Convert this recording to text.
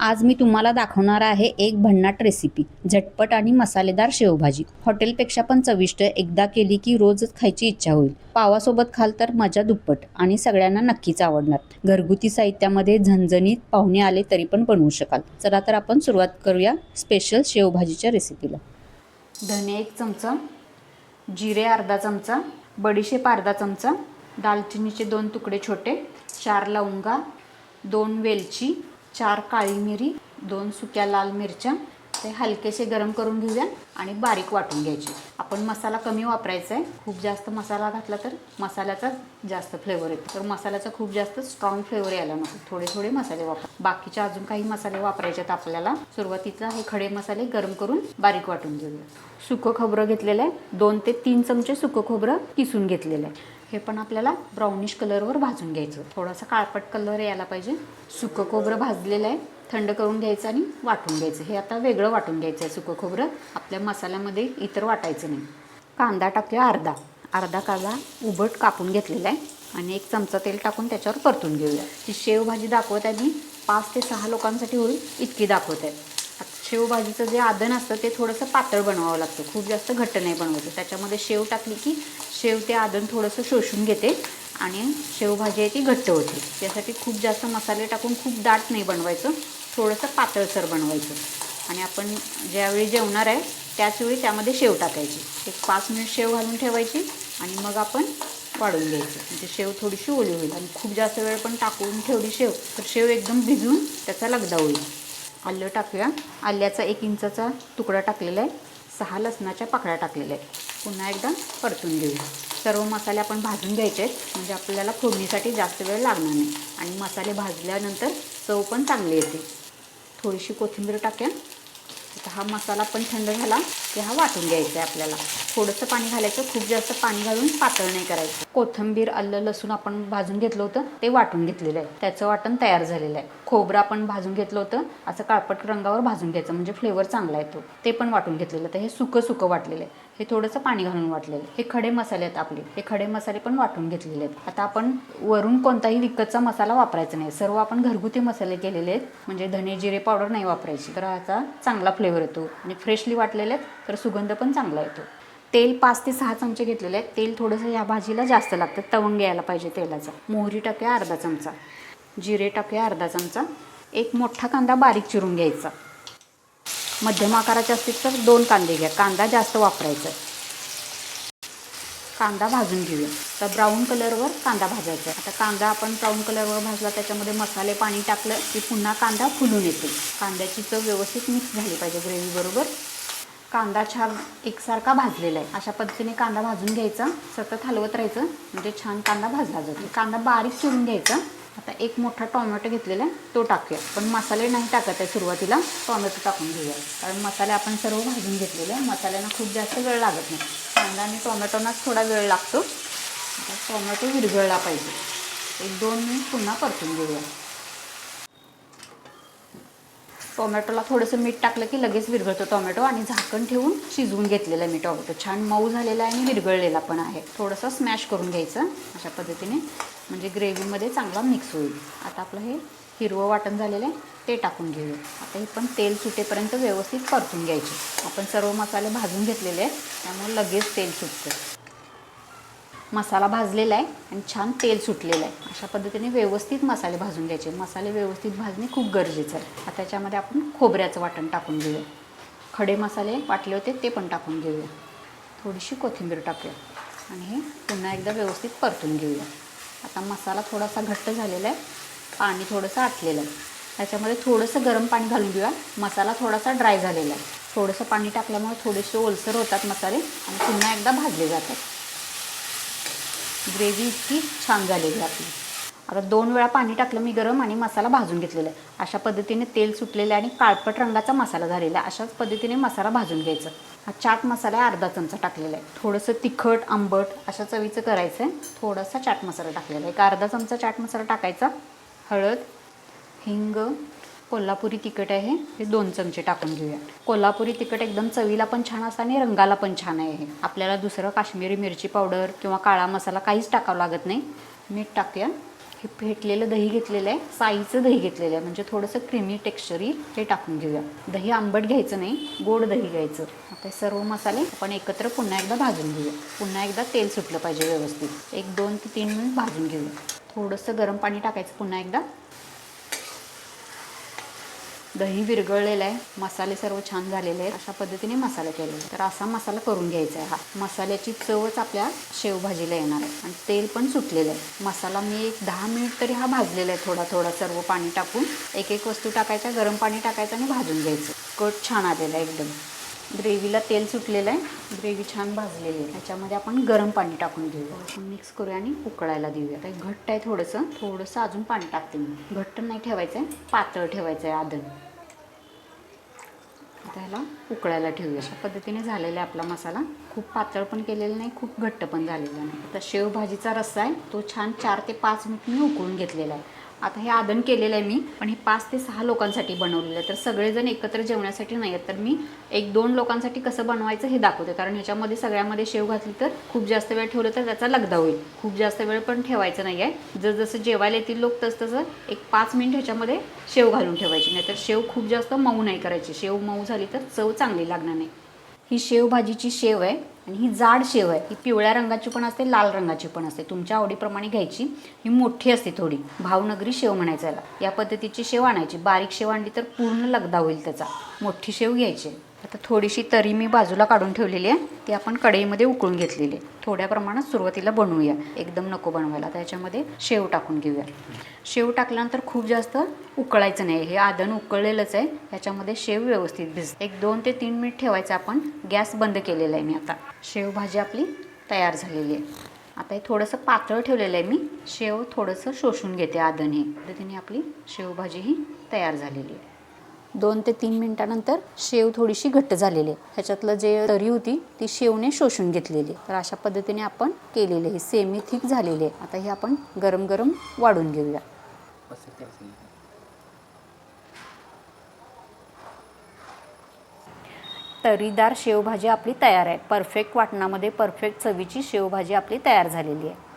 आज मी तुम्हाला दाखवणार आहे एक भन्नाट रेसिपी झटपट आणि मसालेदार शेवभाजी. हॉटेलपेक्षा पण चविष्ट एकदा केली की रोजच खायची इच्छा होईल. पावासोबत खाल तर मजा दुप्पट आणि सगळ्यांना नक्कीच आवडणार. घरगुती साहित्यामध्ये झणझणीत पाहुणे आले तरी पण बनवू शकाल. चला तर आपण सुरुवात करूया स्पेशल शेवभाजीच्या रेसिपीला धने एक चमचा जिरे अर्धा चमचा बडीशेप अर्धा चमचा दालचिनीचे दोन तुकडे छोटे चार लवंगा दोन वेलची चार काळी मिरी दोन सुक्या लाल मिरच्या ते हलकेसे गरम करून घेऊया आणि बारीक वाटून घ्यायचे. आपण मसाला कमी वापरायचा आहे. खूप जास्त मसाला घातला तर मसाल्याचा जास्त फ्लेवर येतो. तर मसाल्याचा खूप जास्त स्ट्रॉंग फ्लेवर यायला नको. थोडे थोडे मसाले वापर. बाकीचे अजून काही मसाले वापरायचे आहेत आपल्याला. सुरुवातीला हे खडे मसाले गरम करून बारीक वाटून घेऊया. सुकं खोबरं घेतलेलं आहे. दोन ते तीन चमचे सुकं खोबरं किसून घेतलेलं आहे. हे पण आपल्याला ब्राउनिश कलरवर भाजून घ्यायचं. थोडासा काळपट कलर यायला पाहिजे. सुकं खोबरं भाजलेलं आहे. थंड करून घ्यायचं आणि वाटून घ्यायचं. हे आता वेगळं वाटून घ्यायचं आहे सुकं खोबरं. आपल्या मसाल्यामध्ये इतर वाटायचं नाही. कांदा टाकूया अर्धा. अर्धा कांदा उभट कापून घेतलेला आहे. आणि एक चमचा तेल टाकून त्याच्यावर परतून घेऊया. ही शेवभाजी दाखवत आहे मी पाच ते सहा लोकांसाठी होईल इतकी दाखवत आहे. शेवभाजीचं जे आदन असतं ते थोडंसं पातळ बनवावं लागतं. खूप जास्त घट्ट नाही बनवायचं. त्याच्यामध्ये शेव टाकली की शेव ते आदन थोडंसं शोषून घेते आणि शेवभाजी आहे ती घट्ट होते. त्यासाठी खूप जास्त मसाले टाकून खूप दाट नाही बनवायचं. थोडंसं पातळसर बनवायचं. आणि आपण ज्यावेळी जेवणार आहे त्याचवेळी त्यामध्ये शेव टाकायची. एक पाच मिनिट शेव घालून ठेवायची आणि मग आपण वाढून घ्यायची. म्हणजे शेव थोडीशी ओली होईल. आणि खूप जास्त वेळ पण टाकून ठेवली शेव तर शेव एकदम भिजून त्याचा लगदा होईल. आलं टाकूया. आल्याचा एक इंचाचा तुकडा टाकलेला आहे. सहा लसणाच्या पाकळ्या टाकलेल्या आहेत. पुन्हा एकदा परतून घेऊया. सर्व मसाले आपण भाजून घ्यायचे आहेत. म्हणजे आपल्याला फोडणीसाठी जास्त वेळ लागणार नाही. आणि मसाले भाजल्यानंतर चव पण चांगली येते. थोडीशी कोथिंबीर टाक्या. आता हा मसाला पण थंड झाला. की हा वाटून घ्यायचा आहे आपल्याला. थोडंसं पाणी घालायचं खूप जास्त पाणी घालून पातळ नाही करायचं. कोथिंबीर आलं लसूण आपण भाजून घेतलं होतं ते वाटून घेतलेलं आहे. त्याचं वाटण तयार झालेलं आहे. खोबरं आपण भाजून घेतलं होतं असं काळपट रंगावर भाजून घ्यायचं म्हणजे फ्लेवर चांगला येतो. ते पण वाटून घेतलेलं तर हे सुकं सुकं वाटलेलं आहे. हे थोडंसं पाणी घालून वाटलेलं हे खडे मसाले आहेत आपले. हे खडे मसाले पण वाटून घेतलेले आहेत. आता आपण वरून कोणताही विकतचा मसाला वापरायचा नाही. सर्व आपण घरगुती मसाले केलेले आहेत. म्हणजे धने जिरे पावडर नाही वापरायची. तर ह्याचा चांगला फ्लेवर येतो. आणि फ्रेशली वाटलेले आहेत. तर सुगंध पण चांगला येतो. तेल पाच ते सहा चमचे घेतलेले आहेत. तेल थोडंसं या भाजीला जास्त लागतं. तवंग यायला पाहिजे तेलाचा. मोहरी टाकूया अर्धा चमचा. जिरे टाकूया अर्धा चमचा. एक मोठा कांदा बारीक चिरून घ्यायचा. मध्यम आकाराचे असतील तर दोन कांदे घ्या. कांदा जास्त वापरायचा. कांदा भाजून घेऊया. तर ब्राऊन कलरवर कांदा भाजायचा आहे. आता कांदा आपण ब्राऊन कलरवर भाजला त्याच्यामध्ये मसाले पाणी टाकलं की पुन्हा कांदा फुलून येतो. कांद्याची चव व्यवस्थित मिक्स झाली पाहिजे ग्रेव्हीबरोबर कांदा छान एकसारखा भाजलेला आहे. अशा पद्धतीने कांदा भाजून घ्यायचा. सतत हलवत राहायचं. म्हणजे छान कांदा भाजला जातो. कांदा बारीक चिरून घ्यायचा. आता एक मोठा टोमॅटो घेतलेला आहे. तो टाकूया. पण मसाले नाही टाकत आहे सुरुवातीला. टोमॅटो टाकून घेऊया. कारण मसाले आपण सर्व भाजून घेतलेले आहे. मसाल्यांना खूप जास्त वेळ लागत नाही. कांदा आणि टोमॅटोनाच थोडा वेळ लागतो. आता टोमॅटो विरघळला पाहिजे. एक दोन मिनिट पुन्हा परतून घेऊया. टोमॅटोला थोडंसं मीठ टाकलं की लगेच विरघळतो टोमॅटो आणि झाकण ठेवून शिजवून घेतलेलं आहे मी टोमॅटो छान मऊ झालेला आहे आणि विरघळलेला पण आहे. थोडंसं स्मॅश करून घ्यायचं अशा पद्धतीने. म्हणजे ग्रेव्हीमध्ये चांगला मिक्स होईल. आता आपलं हे हिरवं वाटण झालेलं आहे ते टाकून घेऊया. आता हे पण तेल सुटेपर्यंत व्यवस्थित परतून घ्यायचे. आपण सर्व मसाले भाजून घेतलेले आहेत त्यामुळे लगेच तेल सुटतं. मसाला भाजलेला आहे आणि छान तेल सुटलेलं आहे. अशा पद्धतीने व्यवस्थित मसाले भाजून घ्यायचे. मसाले व्यवस्थित भाजणे खूप गरजेचं आहे. आता त्याच्यामध्ये आपण खोबऱ्याचं वाटण टाकून घेऊया. खडे मसाले वाटले होते ते पण टाकून घेऊया. थोडीशी कोथिंबीर टाकूया. आणि हे पुन्हा एकदा व्यवस्थित परतून घेऊया. आता मसाला थोडासा घट्ट झालेला आहे. पाणी थोडंसं आटलेलं आहे. त्याच्यामध्ये थोडंसं गरम पाणी घालून घेऊया. मसाला थोडासा ड्राय झालेला आहे. थोडंसं पाणी टाकल्यामुळे थोडेसे ओलसर होतात मसाले आणि पुन्हा एकदा भाजले जातात. ग्रेव्ही इतकी छान झालेली आहे आपली. आता दोन वेळा पाणी टाकलं मी गरम आणि मसाला भाजून घेतलेला आहे. अशा पद्धतीने तेल सुटलेलं आहे आणि काळपट रंगाचा मसाला झालेला आहे. अशाच पद्धतीने मसाला भाजून घ्यायचा. हा चाट मसाला अर्धा चमचा टाकलेला आहे. थोडंसं तिखट आंबट अशा चवीचं करायचं आहे. थोडासा चाट मसाला टाकलेला आहे. एक अर्धा चमचा चाट मसाला टाकायचा. हळद हिंग कोल्हापुरी तिखट आहे. हे दोन चमचे टाकून घेऊया. कोल्हापुरी तिखट एकदम चवीला पण छान असतं आणि रंगाला पण छान आहे हे. आपल्याला दुसरं काश्मीरी मिरची पावडर किंवा काळा मसाला काहीच टाकावं लागत नाही. मीठ टाकूया. हे फेटलेलं दही घेतलेलं आहे. साईचं दही घेतलेलं आहे. म्हणजे थोडंसं क्रीमी टेक्स्चरी हे टाकून घेऊया. दही आंबट घ्यायचं नाही. गोड दही घ्यायचं. आता सर्व मसाले आपण एकत्र पुन्हा एकदा भाजून घेऊया. पुन्हा एकदा तेल सुटलं पाहिजे व्यवस्थित. एक दोन ते तीन मिनिट भाजून घेऊया. थोडंसं गरम पाणी टाकायचं पुन्हा एकदा. दही विरघळलेलं आहे. मसाले सर्व छान झालेले आहेत. अशा पद्धतीने मसाला केलेला आहे तर असा मसाला करून घ्यायचा आहे हा. मसाल्याची चवच आपल्या शेवभाजीला येणार आहे. आणि तेल पण सुटलेलं आहे. मसाला मी एक दहा मिनिट तरी हा भाजलेला आहे थोडा थोडा सर्व पाणी टाकून. एक एक वस्तू टाकायच्या गरम पाणी टाकायचं आणि भाजून घ्यायचं. कट छान आलेला आहे एकदम. ग्रेव्हीला तेल सुटलेलं आहे. ग्रेव्ही छान भाजलेली आहे. त्याच्यामध्ये आपण गरम पाणी टाकून घेऊया. आपण मिक्स करूया आणि उकळायला देऊया. काही घट्ट आहे थोडंसं. थोडंसं अजून पाणी टाकते मी. घट्ट नाही ठेवायचं आहे. पातळ ठेवायचं आहे आदन आता ह्याला उकळायला ठेवूया. अशा पद्धतीने झालेला आहे आपला मसाला. खूप पातळ पण केलेला नाही खूप घट्ट पण झालेला नाही. आता शेवभाजीचा रस्सा आहे. तो छान चार ते पाच मिनिट मी उकळून घेतलेला आहे. आता हे आदन केलेलं आहे मी पण हे पाच ते सहा लोकांसाठी बनवलेलं आहे. तर सगळेजण एकत्र जेवण्यासाठी नाही आहेत. तर मी एक दोन लोकांसाठी कसं बनवायचं हे दाखवते. कारण ह्याच्यामध्ये सगळ्यामध्ये शेव घातली तर खूप जास्त वेळ ठेवलं तर त्याचा लगदा होईल. खूप जास्त वेळ पण ठेवायचं नाही आहे. जर जसं जेवायला येतील लोक तसं तसं एक पाच मिनिट ह्याच्यामध्ये शेव घालून ठेवायची. नाही तर शेव खूप जास्त मऊ नाही करायची. शेव मऊ झाली तर चव चांगली लागणार नाही. ही शेवभाजीची शेव आहे. आणि ही जाड शेव आहे. ही पिवळ्या रंगाची पण असते लाल रंगाची पण असते. तुमच्या आवडीप्रमाणे घ्यायची. ही मोठी असते थोडी. भावनगरी शेव म्हणायचं याला. या पद्धतीची शेव आणायची. बारीक शेव आणली तर पूर्ण लगदा होईल त्याचा. मोठी शेव घ्यायची. आता थोडीशी तरी मी बाजूला काढून ठेवलेली आहे. ती आपण कढईमध्ये उकळून घेतलेली आहे. थोड्या प्रमाणात सुरुवातीला बनवूया. एकदम नको बनवायला. त्याच्यामध्ये शेव टाकून घेऊया. शेव टाकल्यानंतर खूप जास्त उकळायचं नाही. हे आदन उकळलेलंच आहे. ह्याच्यामध्ये शेव व्यवस्थित भिज एक दोन ते तीन मिनिट ठेवायचं आपण. गॅस बंद केलेला आहे मी आता. शेवभाजी आपली तयार झालेली आहे. आता हे थोडंसं पातळ ठेवलेलं आहे मी. शेव थोडंसं शोषून घेते आदन हे. पद्धतीने आपली शेवभाजी ही तयार झालेली आहे. दोन ते तीन मिनिटानंतर शेव थोडीशी घट्ट झालेली आहे. ह्याच्यातलं जे तरी होती ती शेवने शोषून घेतलेली तर अशा पद्धतीने आपण केलेले आहे सेमी थिक झालेली आहे. आता हे आपण गरम गरम वाढून घेऊया. तरीदार शेवभाजी आपली तयार आहे. परफेक्ट वाटणामध्ये परफेक्ट चवीची शेवभाजी आपली तयार झालेली आहे.